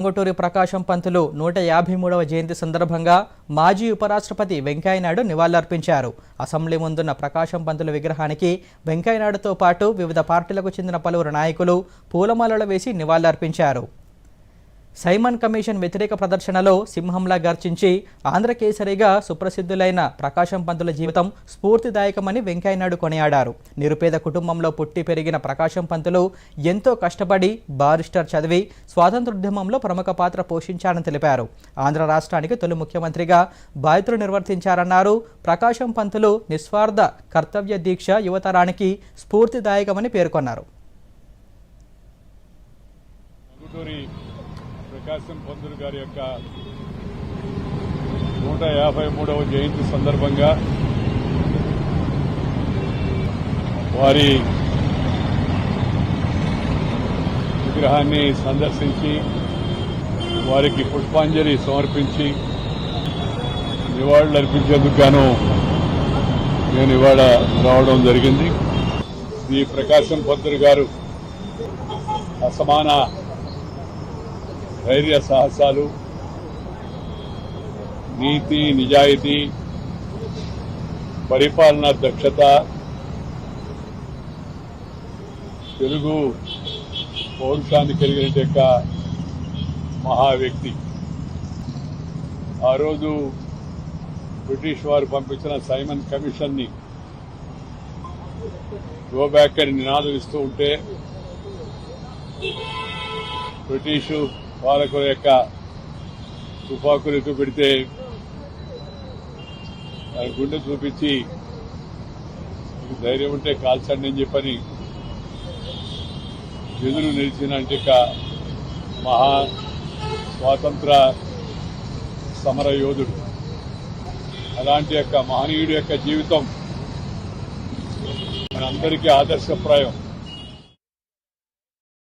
టంగుటూరి ప్రకాశం పంతులు నూట యాభై మూడవ జయంతి సందర్భంగా మాజీ ఉపరాష్ట్రపతి వెంకయ్యనాయుడు నివాళులర్పించారు. అసెంబ్లీ ముందున్న ప్రకాశం పంతులు విగ్రహానికి వెంకయ్యనాయుడుతో పాటు వివిధ పార్టీలకు చెందిన పలువురు నాయకులు పూలమాలలు వేసి నివాళులర్పించారు. సైమన్ కమిషన్ వ్యతిరేక ప్రదర్శనలో సింహంలా గర్జించి ఆంధ్రకేసరిగా సుప్రసిద్ధులైన ప్రకాశం పంతుల జీవితం స్ఫూర్తిదాయకమని వెంకయ్యనాయుడు కొనియాడారు. నిరుపేద కుటుంబంలో పుట్టి పెరిగిన ప్రకాశం పంతులు ఎంతో కష్టపడి బారిస్టర్ చదివి స్వాతంత్రోద్యమంలో ప్రముఖ పాత్ర పోషించారని తెలిపారు. ఆంధ్ర రాష్ట్రానికి తొలి ముఖ్యమంత్రిగా బాధ్యతలు నిర్వర్తించారన్నారు ప్రకాశం పంతులు నిస్వార్థ కర్తవ్య దీక్ష యువతరానికి స్ఫూర్తిదాయకమని పేర్కొన్నారు. కాశం ప్రకాశం పంతులు గారి యొక్క నూట యాభై మూడవ జయంతి సందర్భంగా వారి విగ్రహాన్ని సందర్శించి వారికి పుష్పాంజలి సమర్పించి నివాళులు అర్పించేందుకు గాను నేను ఇవాళ రావడం జరిగింది. ఈ ప్రకాశం పంతులు గారు అసమాన ధైర్య సాహసాలు నీతి నిజాయితీ పరిపాలనా దక్షత తెలుగు పౌరుషాన్ని కలిగిన యొక్క మహా వ్యక్తి ఆ రోజు బ్రిటిష్ వారు పంపించిన సైమన్ కమిషన్ని గో బ్యాక్ అని నినాదం ఇస్తూ ఉంటే బ్రిటిషు పాలకుల యొక్క తుపాకులకు పెడితే తన గుండె చూపించి ధైర్యం ఉంటే కాల్చండి అని చెప్పని ఎదురు నిలిచిన యొక్క మహా స్వాతంత్ర సమర యోధుడు. అలాంటి యొక్క మహనీయుడి యొక్క జీవితం మనందరికీ ఆదర్శప్రాయం.